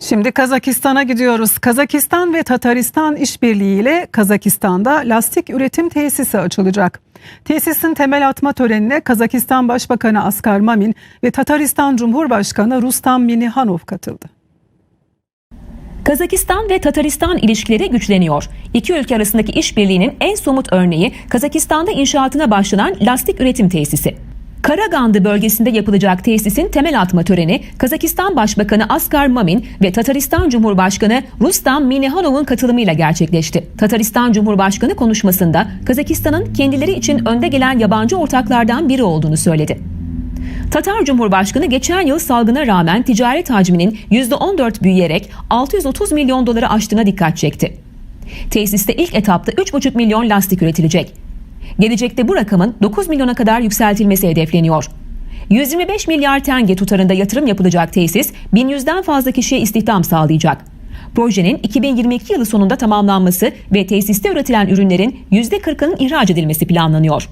Şimdi Kazakistan'a gidiyoruz. Kazakistan ve Tataristan işbirliğiyle Kazakistan'da lastik üretim tesisi açılacak. Tesisin temel atma törenine Kazakistan Başbakanı Askar Mamin ve Tataristan Cumhurbaşkanı Rustam Minihanov katıldı. Kazakistan ve Tataristan ilişkileri güçleniyor. İki ülke arasındaki işbirliğinin en somut örneği Kazakistan'da inşaatına başlanan lastik üretim tesisi. Karagandı bölgesinde yapılacak tesisin temel atma töreni Kazakistan Başbakanı Askar Mamin ve Tataristan Cumhurbaşkanı Rustam Minihanov'un katılımıyla gerçekleşti. Tataristan Cumhurbaşkanı konuşmasında Kazakistan'ın kendileri için önde gelen yabancı ortaklardan biri olduğunu söyledi. Tatar Cumhurbaşkanı geçen yıl salgına rağmen ticaret hacminin %14 büyüyerek 630 milyon doları aştığına dikkat çekti. Tesiste ilk etapta 3,5 milyon lastik üretilecek. Gelecekte bu rakamın 9 milyona kadar yükseltilmesi hedefleniyor. 125 milyar tenge tutarında yatırım yapılacak tesis 1100'den fazla kişiye istihdam sağlayacak. Projenin 2022 yılı sonunda tamamlanması ve tesiste üretilen ürünlerin %40'ının ihraç edilmesi planlanıyor.